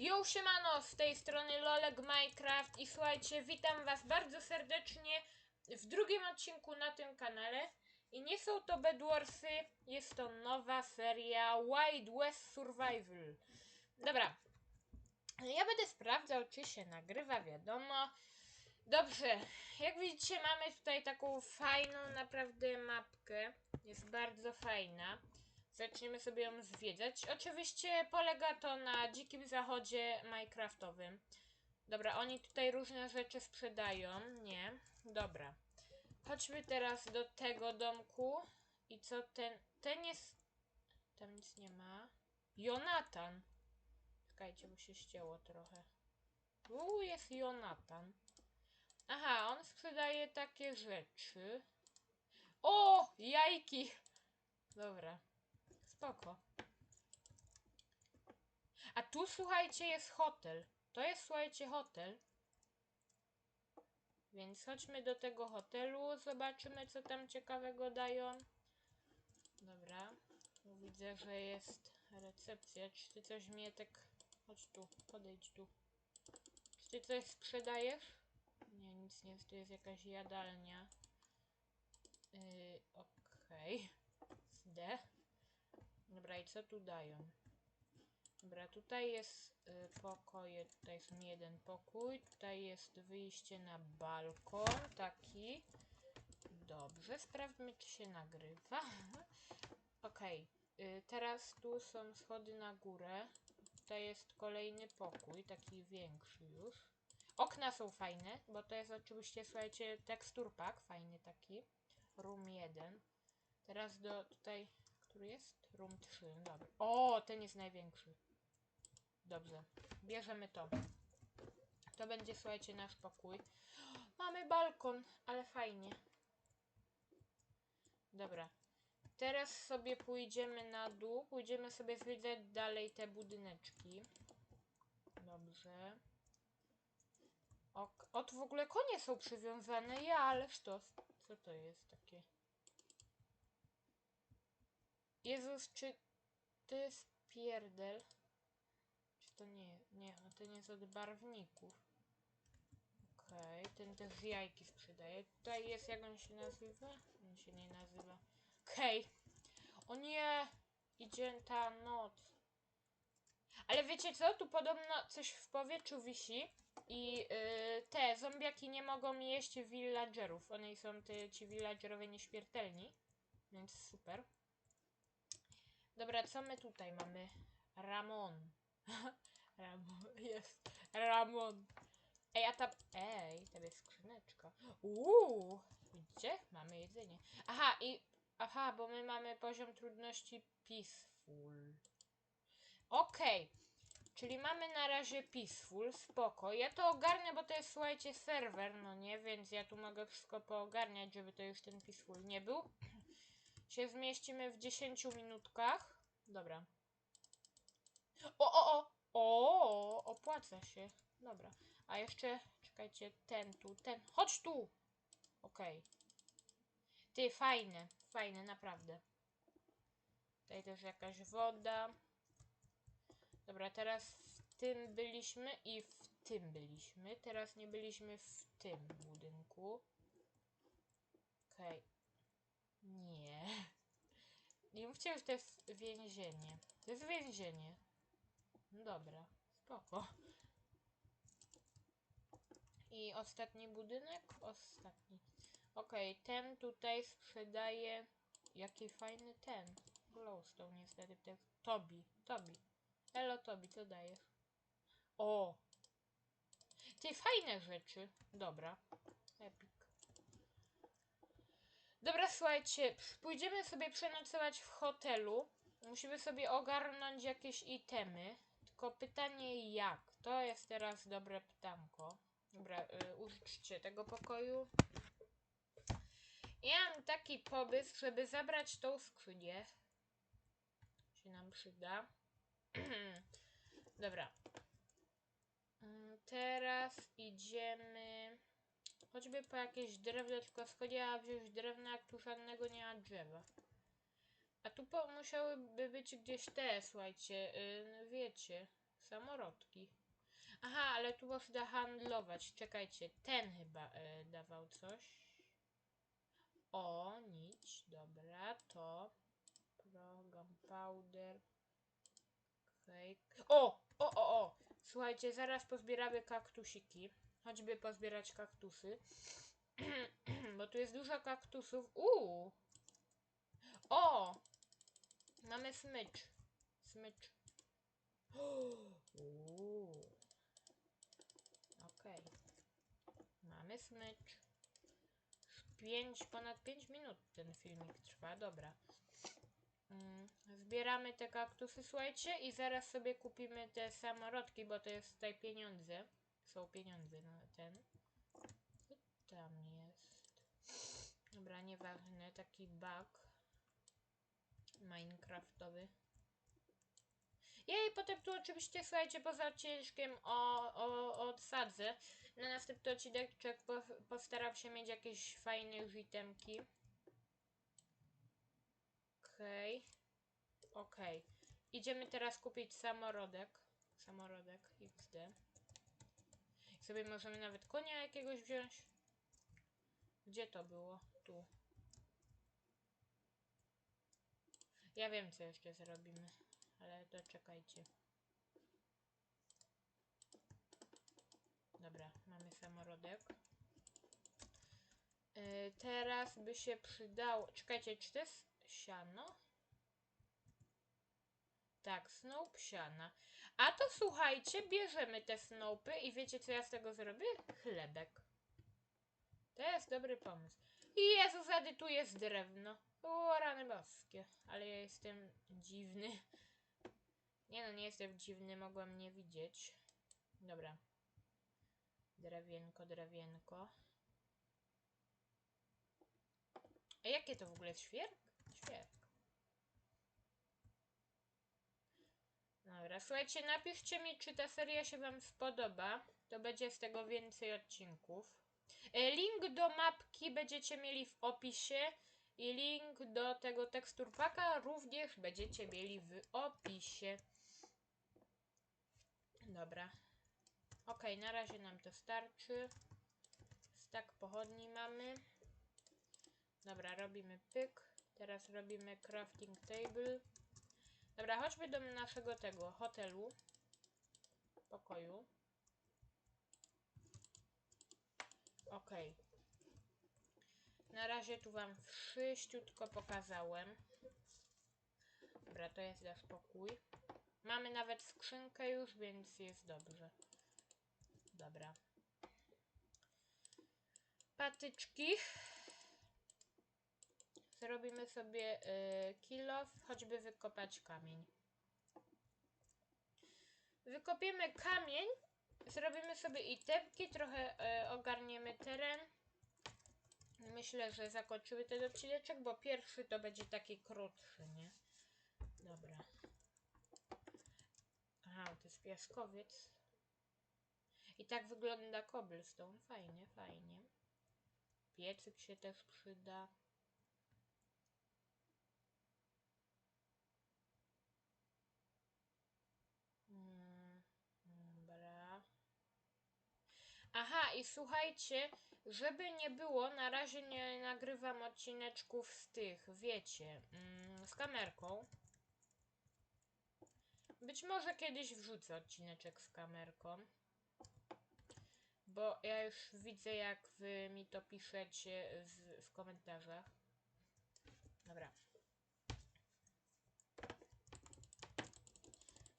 Yo, siemano, z tej strony Lolek Minecraft i słuchajcie, witam was bardzo serdecznie w drugim odcinku na tym kanale. I nie są to Bedwarsy, jest to nowa seria Wild West Survival. Dobra, ja będę sprawdzał, czy się nagrywa, wiadomo. Dobrze, jak widzicie, mamy tutaj taką fajną naprawdę mapkę. Jest bardzo fajna. Zaczniemy sobie ją zwiedzać. Oczywiście polega to na dzikim zachodzie minecraftowym. Dobra, oni tutaj różne rzeczy sprzedają. Nie. Dobra. Chodźmy teraz do tego domku. I co ten... Ten jest... Tam nic nie ma. Jonatan. Czekajcie, bo się ścięło trochę. Tu jest Jonatan. Aha, on sprzedaje takie rzeczy. O! Jajki! Dobra. Spoko. A tu słuchajcie jest hotel. To jest słuchajcie hotel. Więc chodźmy do tego hotelu, zobaczymy co tam ciekawego dają. Dobra. Widzę, że jest recepcja. Czy ty coś mnie tak... Chodź tu, podejdź tu. Czy ty coś sprzedajesz? Nie, nic nie jest. Tu jest jakaś jadalnia. Yy, okej. D. I co tu dają? Dobra, tutaj jest y, pokoje, tutaj jest jeden pokój, tutaj jest wyjście na balkon, taki. Dobrze, sprawdźmy, czy się nagrywa. Okej, y, teraz tu są schody na górę. Tutaj jest kolejny pokój, taki większy już. Okna są fajne, bo to jest oczywiście, słuchajcie, tekstur pack, fajny taki. Room 1. Teraz do tutaj który jest? Room 3, dobra. O, ten jest największy. Dobrze, bierzemy to. To będzie, słuchajcie, nasz pokój. Mamy balkon, ale fajnie. Dobra. Teraz sobie pójdziemy na dół. Pójdziemy sobie zwiedzać dalej te budyneczki. Dobrze. O, tu w ogóle konie są przywiązane. Ja, ależ to. Co to jest takie? Jezus, czy to jest pierdel? Czy to nie? Nie, no nie jest od barwników. Okej, ten też jajki sprzedaje. Tutaj jest, jak on się nazywa? On się nie nazywa. Okej. O nie! Idzie ta noc. Ale wiecie co? Tu podobno coś w powietrzu wisi. I yy, te zombiaki nie mogą jeść villagerów. One są te, ci villagerowie nieśmiertelni. Więc super. Dobra, co my tutaj mamy? Ramon. Ramon, jest. Ramon. Ej, a tam... Ej, tam jest skrzyneczka. Uuu, widzicie? Mamy jedzenie. Aha, i... Aha, bo my mamy poziom trudności peaceful. Okej. Czyli mamy na razie peaceful, spoko. Ja to ogarnę, bo to jest, słuchajcie, serwer, no nie? Więc ja tu mogę wszystko poogarniać, żeby to już ten peaceful nie był. się zmieścimy w 10 minutkach. Dobra. O, o, o! O, opłaca się. Dobra. A jeszcze, czekajcie, ten tu, ten. Chodź tu! Okej. Ty, fajne, fajne, naprawdę. Tutaj też jakaś woda. Dobra, teraz w tym byliśmy i w tym byliśmy. Teraz nie byliśmy w tym budynku. Okej. Nie. Nie mówcie, że to jest więzienie. To jest więzienie. No dobra, spoko. I ostatni budynek? Ostatni. Okej, ten tutaj sprzedaje... Jaki fajny ten. Glowstone niestety. Jest Tobi. Tobi. Elo Tobi, co dajesz? O! Ty fajne rzeczy. Dobra. Epic. Dobra, słuchajcie, pójdziemy sobie przenocować w hotelu. Musimy sobie ogarnąć jakieś itemy. Tylko pytanie jak? To jest teraz dobre pytanko. Dobra, y, użyczcie tego pokoju. Ja mam taki pomysł, żeby zabrać tą skrzynię. Się nam przyda. Dobra. Mm, Teraz idziemy... Choćby po jakieś drewno, tylko skąd ja wziąć drewna, jak tu żadnego nie ma drzewa. A tu po, musiałyby być gdzieś te, słuchajcie, yy, wiecie, samorodki. Aha, ale tu można handlować. Czekajcie, ten chyba e, dawał coś. O, nić, dobra, to. Pro, gunpowder. Okej. O! O, o, o! Słuchajcie, zaraz pozbieramy kaktusiki. Choćby pozbierać kaktusy. Bo tu jest dużo kaktusów. Uuu! O! Mamy smycz. Smycz. Uuu. Okej. Mamy smycz. Pięć, ponad 5 minut ten filmik trwa, dobra. Mm, zbieramy te kaktusy, słuchajcie, i zaraz sobie kupimy te samorodki, bo to jest tutaj pieniądze. Są pieniądze na ten. Co tam jest? Dobra, nieważne, taki bug minecraftowy. Jej, potem tu oczywiście, słuchajcie, poza odcinkiem o, o, odsadzę. Na następny odcinek po, postaram się mieć jakieś fajne już itemki. Okej. Okej. Idziemy teraz kupić samorodek. Samorodek XD. Sobie możemy nawet konia jakiegoś wziąć. Gdzie to było? Tu. Ja wiem, co jeszcze zrobimy, ale to czekajcie. Dobra, mamy samorodek. Yy, teraz by się przydało. Czekajcie, czy to jest siano? Tak, snop siana. A to słuchajcie, bierzemy te snopy i wiecie co ja z tego zrobię? Chlebek. To jest dobry pomysł. I Jezu, zady tu jest drewno. O, rany boskie. Ale ja jestem dziwny. Nie no, nie jestem dziwny, mogłam nie widzieć. Dobra. Drewienko, drewienko. A jakie to w ogóle świerk? Świerk. Dobra, słuchajcie, napiszcie mi, czy ta seria się wam spodoba. To będzie z tego więcej odcinków. E, Link do mapki będziecie mieli w opisie i link do tego teksturpaka również będziecie mieli w opisie. Dobra. Ok, na razie nam to starczy. Stak pochodni mamy. Dobra, robimy pyk. Teraz robimy crafting table. Dobra, chodźmy do naszego tego hotelu. Pokoju. Okej. Na razie tu wam wszyściutko pokazałem. Dobra, to jest za spokój. Mamy nawet skrzynkę już, więc jest dobrze. Dobra. Patyczki. Zrobimy sobie y, choćby wykopać kamień. Wykopiemy kamień, zrobimy sobie itemki, trochę y, ogarniemy teren. Myślę, że zakończymy ten odcineczek, bo pierwszy to będzie taki krótszy, nie? Dobra. Aha, to jest piaskowiec. I tak wygląda cobblestone. Fajnie, fajnie. Piecyk się też przyda. Mm, Dobra. Aha, i słuchajcie, żeby nie było, na razie nie nagrywam odcineczków z tych, wiecie, mm, z kamerką. Być może kiedyś wrzucę odcineczek z kamerką. Bo ja już widzę, jak wy mi to piszecie w, w komentarzach. Dobra.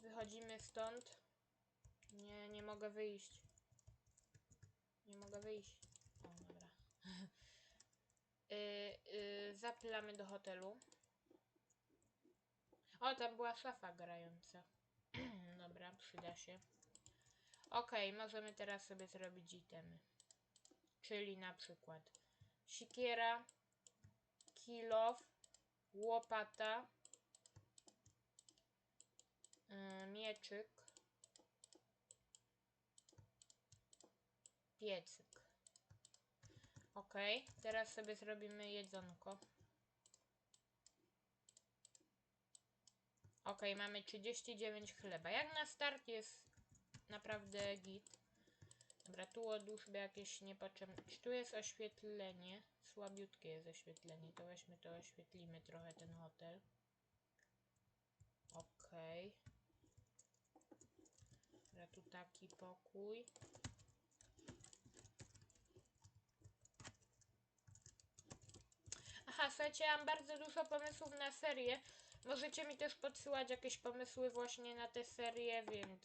Wychodzimy stąd. Nie, nie mogę wyjść. Nie mogę wyjść. O, dobra. yy, yy, zapylamy do hotelu. O, tam była szafa grająca. dobra, przyda się. Okej, możemy teraz sobie zrobić itemy. Czyli na przykład sikiera, kilof, łopata, yy, mieczyk, piecyk. Ok, teraz sobie zrobimy jedzonko. Okej, mamy 39 chleba. Jak na start jest naprawdę git. Dobra, tu odłóż sobie jakieś niepotrzebne. Tu jest oświetlenie? Słabiutkie jest oświetlenie. To weźmy to oświetlimy trochę ten hotel. Okej. Dobra, tu taki pokój. Aha, słuchajcie, mam bardzo dużo pomysłów na serię. Możecie mi też podsyłać jakieś pomysły właśnie na tę serię, więc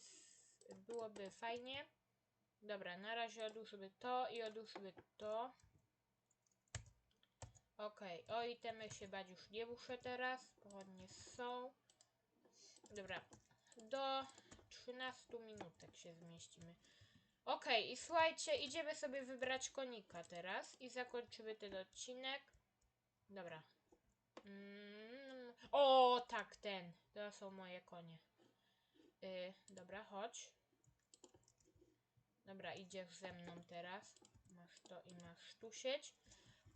byłoby fajnie. Dobra, na razie odłóż sobie to i odłóż sobie to. Okej, o itemy się bać już nie muszę teraz. Pochodnie są. Dobra, do 13 minutek się zmieścimy. Okej, i słuchajcie, idziemy sobie wybrać konika teraz i zakończymy ten odcinek. Dobra. Mm, o, tak, ten. To są moje konie. Y, dobra, chodź. Dobra, idziesz ze mną teraz. Masz to i masz tu sieć.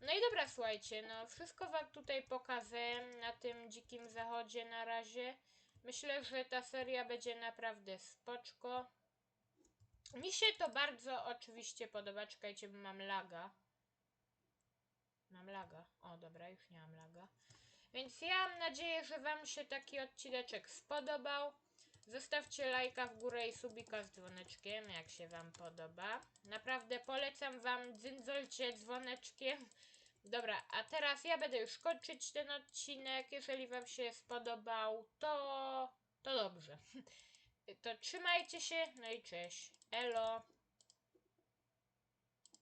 No i dobra, słuchajcie, no wszystko wam tutaj pokazałem na tym dzikim zachodzie na razie. Myślę, że ta seria będzie naprawdę spoczko. Mi się to bardzo oczywiście podoba. Czekajcie, bo mam laga. Mam laga. O, dobra, już nie mam laga. Więc ja mam nadzieję, że Wam się taki odcineczek spodobał. Zostawcie lajka w górę i subika z dzwoneczkiem, jak się Wam podoba. Naprawdę polecam Wam dzyndzolcie dzwoneczkiem. Dobra, a teraz ja będę już kończyć ten odcinek. Jeżeli Wam się spodobał, to, to dobrze. To trzymajcie się, no i cześć. Elo.